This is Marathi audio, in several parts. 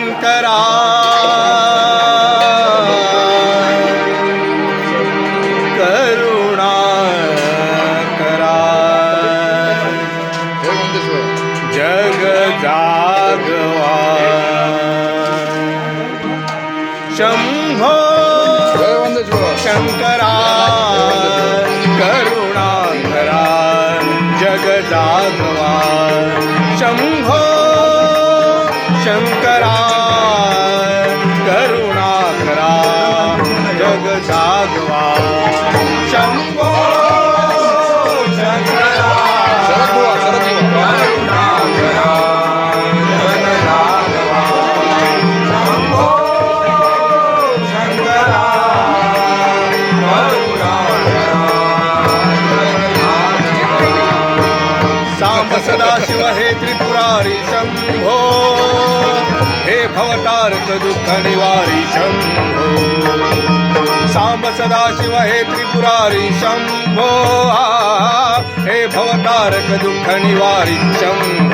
शंकरा। करुणा करा। जग जागवा शंभो शंकरा। करुणा करा। जग जागवा करा करुणा करा जग जागवा. शंभो सदाशिव हे त्रिपुरारी शंभो हे भवतारक दुःख निवारी शंभो। सांब सदाशिव हे त्रिपुरारी शंभो। हे भवतारक दुःख निवारी शंभो।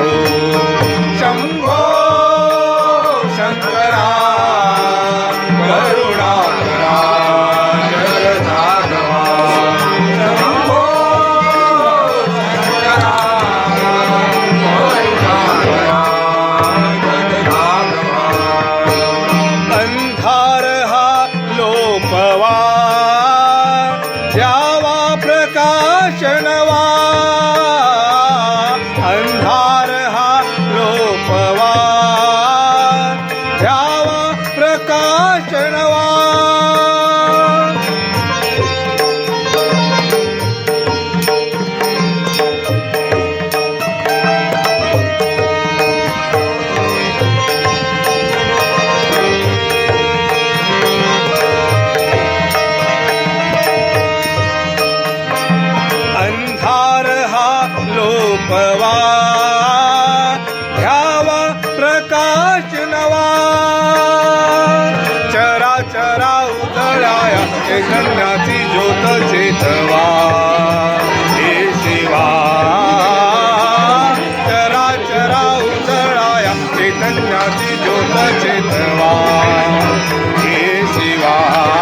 ಶರಣವಾ चरा उतराया चैतन्याची ज्योत चेतवा. हे शिवा चरा चरा उतराया चैतन्याची ज्योत चेतवा. हे शिवा.